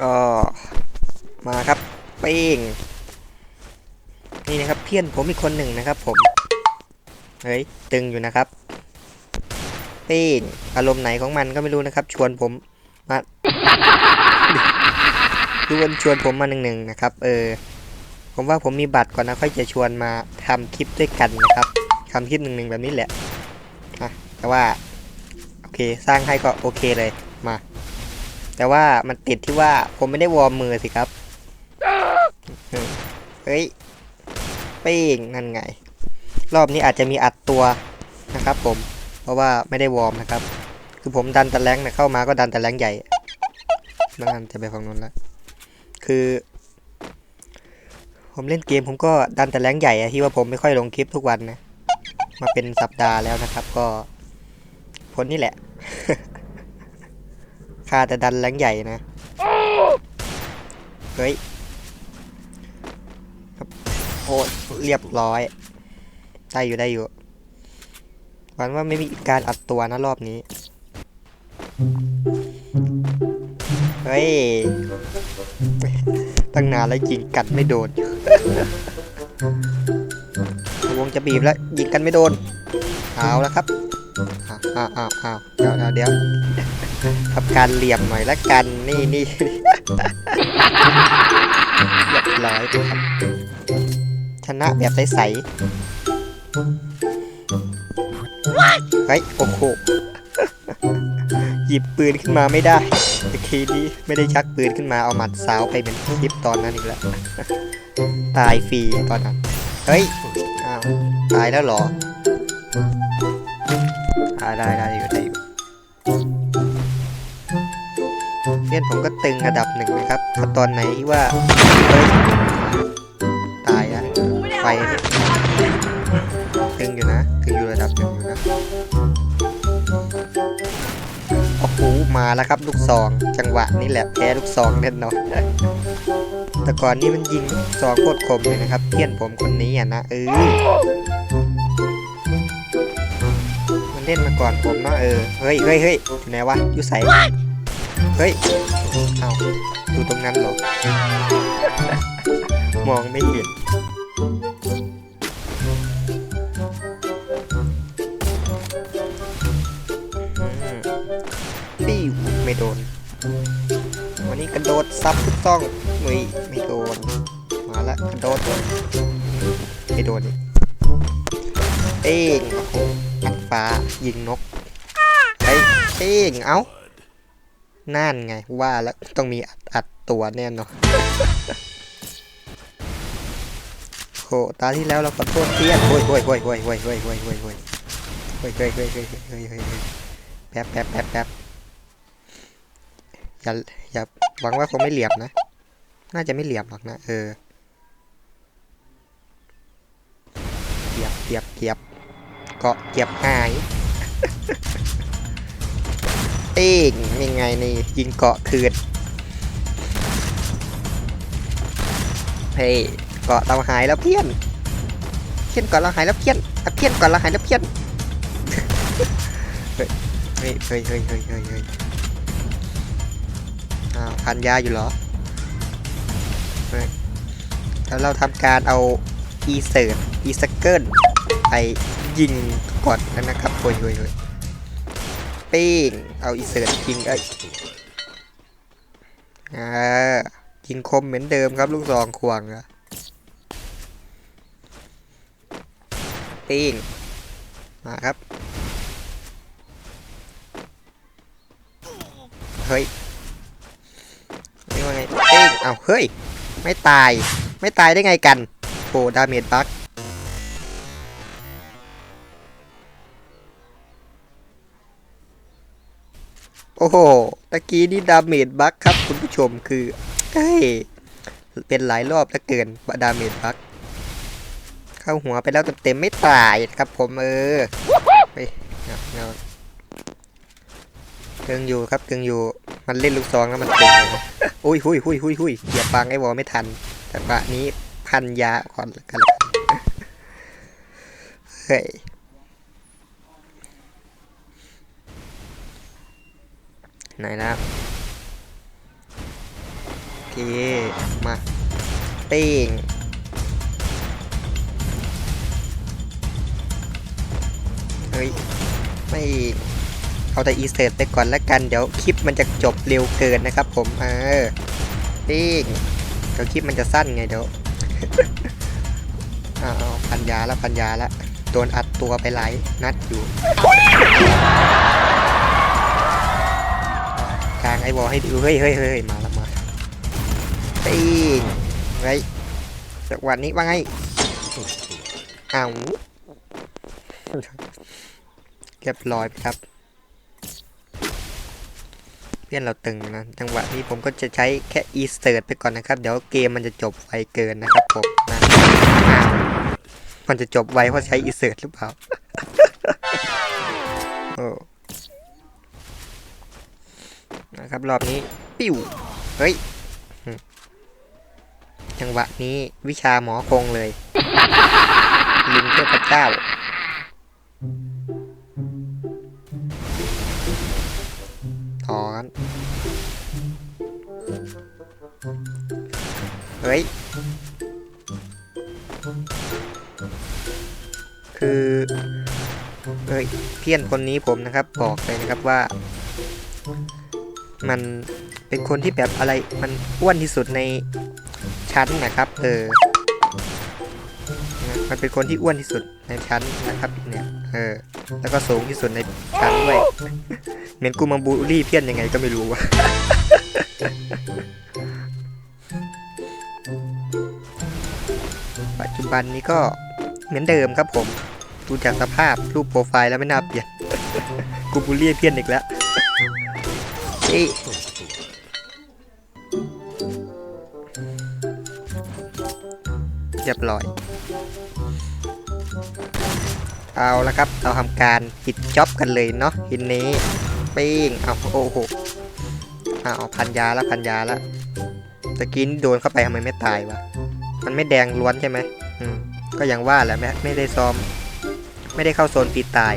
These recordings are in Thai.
ก็มาครับเป้งนี่นะครับเพื่อนผมอีกคนหนึ่งนะครับ ผมเฮ้ยตึงอยู่นะครับเป้งอารมณ์ไหนของมันก็ไม่รู้นะครับ ชวนผมมาชวนชวนผมมาหนึ่งหนึ่งนะครับ เออ ผมว่าผมมีบัตรก่อนนะค่อยจะชวนมาทำคลิปด้วยกันนะครับทำคลิปหนึ่งหนึ่งแบบนี้แหละนะแต่ว่าโอเค สร้างให้ก็โอเคเลย แต่ว่ามันติดที่ว่าผมไม่ได้วอร์มมือสิครับ เฮ้ยเป้งนั่นไง รอบนี้อาจจะมีอัดตัวนะครับ ผม เพราะว่าไม่ได้วอร์มนะครับ คือผมดันตะแลงนะเข้ามาก็ดันตะแลงใหญ่นั่นจะไปฝั่งนู้นแล้วคือ ผมเล่นเกมผมก็ดันตะแลงใหญ่อะที่ว่าผมไม่ค่อยลงคลิปทุกวันนะ มาเป็นสัปดาห์แล้วนะครับ ก็ผลนี่แหละ ค่าแต่ดันแรงใหญ่นะ เฮ้ยครับโอ้เรียบร้อย ได้อยู่ได้อยู่หวังว่าไม่มีการอัดตัวนะรอบนี้ เฮ้ย ตั้งนานแล้วยิงกันไม่โดน วงจะบีบแล้วยิงกันไม่โดน เอาแล้วครับ อ้าวอ้าวอ้าวอ้าวเดี๋ยวเดี๋ยวเดี๋ยว ทำการเหลี่ยมหน่อยละกันนี่นี่ เรียบร้อยครับชนะแบบใสๆเฮ้ยโอ้โหหยิบปืนขึ้นมาไม่ได้โอเคนี้ไม่ได้ชักปืนขึ้นมาเอาหมัดสาวไปเป็นคลิปตอนนั้นอีกแล้ว ตายฟรีตอนนั้น เฮ้ย อ้าว ตายแล้วเหรออ่าได้ได้อยู่ได้ เพื่อนผมก็ตึงระดับหนึ่งนะครับถ้าตอนไหนที่ว่าเฮ้ยตายอะไฟเนี่ยตึงอยู่นะตึงอยู่ระดับหนึ่งอยู่นะโอ้โหมาแล้วครับลูกซอง จังหวะนี้แหละแพ้ลูกซองแน่นอนแต่ก่อนนี่มันยิงลูกซองโคตรคมเลยนะครับ เพื่อนผมคนนี้อะนะเออมันเล่นมาก่อนผมเนาะเออเฮ้ยเฮ้ยเฮ้ยอยู่ไหนวะอยู่ใส เฮ้ย เอาดูตรงนั้นเหรอ มองไม่เห็นอืมปิ้วไม่โดน วันนี้กระโดดซับทุกต้องมุยไม่โดน มาละกระโดดไม่โดนอีกเอ้งโอ้โหอัดฟ้ายิงนกเฮ้ยเอ้งเอ้า นั่นไงว่าแล้วต้องมีอัดอัดตัวแน่นอนโหตาที่แล้วเราขอโทษเพื่อนโว้ยโว้ยโว้ยโว้ยโว้ยโว้ยโว้ยโว้ยโว้ยโว้ยเฮ้ยเฮ้ยเฮ้ยเฮ้ยเฮ้ยเฮ้ยเฮ้ยแป๊บแป๊บแป๊บแป๊บอย่าอย่าหวังว่าคงไม่เหลี่ยมนะ น่าจะไม่เหลี่ยมหรอกนะ เออเกียบเกียบเกียบเกาะเก็บหาย เอ้งยังไงนี่ยิงเกาะคืนเฮ้ยเกาะเราหายแล้วเพี้ยนเพี้ยนเกาะเราหายแล้วเพี้ยนอะเพี้ยนเกาะเราหายแล้วเพี้ยนเฮ้ยเฮ้ยเฮ้ยเฮ้ยเฮ้ยเฮ้ยอ้าวพันยาอยู่เหรอเฮ้ยแล้วเราทำการเอาอีเซิร์ตอีสเกิลไปยิงก่อนนะครับโอ้ยโอ้ยโอ้ย ป้ง เอาอีเสิร์ตยิงเอ้ยอ่ายิงคมเหมือนเดิมครับ ลูกซองควงอะเป้ง มาครับ เฮ้ยนี่ว่าไงเป้ง เอาเฮ้ย ไม่ตาย ไม่ตายได้ไงกันโอ้ดาเมจบัก โอ้โห ตะกี้นี่ดาเมจบัคครับคุณผู้ชมคือเฮ้ยเป็นหลายรอบแล้วเกินดาเมจบัคเข้าหัวไปแล้วเต็มๆไม่ตายครับผมเออไปเงาเงาเกิงอยู่ครับเกิงอยู่ มันเล่นลูกซองแล้วมันเก่งอุ้ยหุยหุยหุยหุยเหยียบปังไอ้วอลไม่ทันแต่ปะนี้พันยาก่อนกันเฮ้ย ไหนนะเค มาเป้งเฮ้ย ไม่เอาแต่อีเสิร์ตไปก่อนแล้วกัน เดี๋ยวคลิปมันจะจบเร็วเกินนะครับผม เออเป้งเดี๋ยวคลิปมันจะสั้นไงเดี๋ยวอ้าวพันยาแล้วพันยาแล้วโดนอัดตัวไปหลายนัดอยู่ กลางไอ้บอลให้ดูเฮ้ยเฮ้ยเฮ้ยมาแล้วมาตีไงจังหวะนี้ว่าไงอ้าวเรียบร้อยครับ เพื่อนเราตึงนะ จังหวะนี้ผมก็จะใช้แค่อีสเ r ิร์ไปก่อนนะครับ เดี๋ยวเกมมันจะจบไวเกินนะครับผมนะอ้าวมันจะจบไวเพราะใช้อีสเ r ิร์หรือเปล่า รับรอบนี้ ปิ้ว เฮ้ย จังหวะนี้วิชาหมอคงเลย ลิงเทพเจ้าถอนเฮ้ย คือเฮ้ยเพี้ยนคนนี้ผมนะครับ บอกเลยนะครับว่า มันเป็นคนที่แบบอะไรมันอ้วนที่สุดในชั้นนะครับ เออมันเป็นคนที่อ้วนที่สุดในชั้นนะครับเนี่ยเออแล้วก็สูงที่สุดในชั้นด้วยเหมือนกูมาบูลลี่เพี้ยนยังไงก็ไม่รู้วะปัจจุบันนี้ก็เหมือนเดิมครับผม ดูจากสภาพรูปโปรไฟล์แล้วไม่น่าเปลี่ยน กูบูลลี่เพี้ยนอีกแล้ว เอ้ยเรียบร้อย เอาละครับ เราทำการปิดจ็อบกันเลยเนาะทีนี้ปิ้งเอาโอ้โหเอาพันยาแล้วพันยาแล้วตะกี้นี่โดนเข้าไปทำไมไม่ตายวะ มันไม่แดงล้วนใช่ไหมอืมก็อย่างว่าแหละไม่ไม่ได้ซ้อม ไม่ได้เข้าโซนปีตาย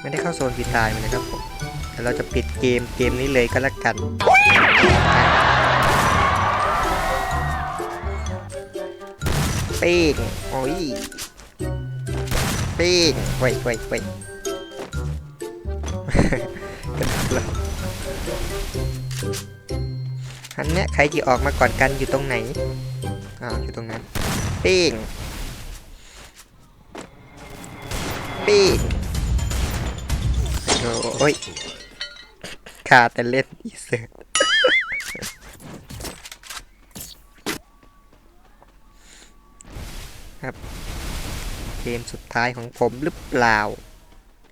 ไม่ได้เข้าโซนปีตายมันนะครับผมเดี๋ยวเราจะปิดเกมเกมนี้เลยก็แล้วกัน เป้งโอ้ยเป้งไว้ไว้ไว้กระโดดแล้วอันเนี้ยใครที่ออกมาก่อนกันอยู่ตรงไหนอ้าวอยู่ตรงนั้นเป้งเป้ง โอ้ยขาแต่เล่นอีเสิร์ตครับ เกมสุดท้ายของผมหรือเปล่า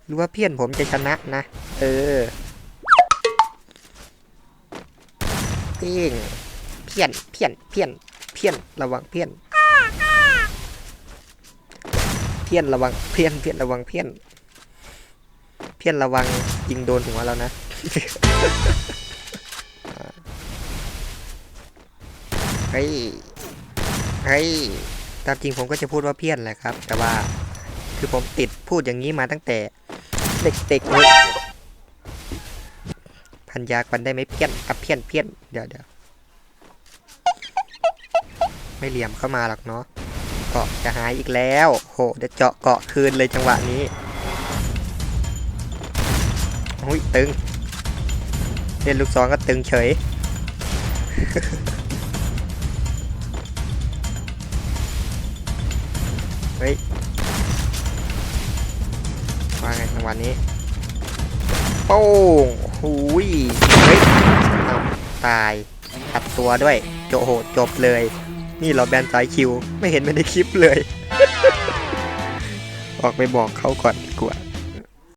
หรือว่าเพื่อนผมจะชนะนะ เออเพี้ยนเพี้ยนเพี้ยนเพี้ยนเพี้ยนระวังเพี้ยน เพี้ยนระวังเพี้ยนเพี้ยนระวังเพี้ยน พียนระวังยิงโดนหัวเรานะเฮ้ยเฮ้ยตามจริงผมก็จะพูดว่าเพี้ยนแหละครับ แต่ว่าคือผมติดพูดอย่างนี้มาตั้งแต่เด็กๆเลยพันยากันได้ไหมเพี้ยนอะเพี้ยนเพี้ยนเดี๋ยวเดี๋ยวไม่เหลี่ยมเข้ามาหรอกเนาะเกาะจะหายอีกแล้ว โหเดี๋ยวเจาะเกาะคืนเลยจังหวะนี้ อุ้ยตึงเล่นลูกซองก็ตึงเฉย เฮ้ยว่าไงจังหวะนี้โป้งหูยเฮ้ยเอาตายตัดตัวด้วย โจโหจบเลย นี่เราแบนสายคิว ไม่เห็นไม่ได้คลิปเลย ออกไปบอกเขาก่อน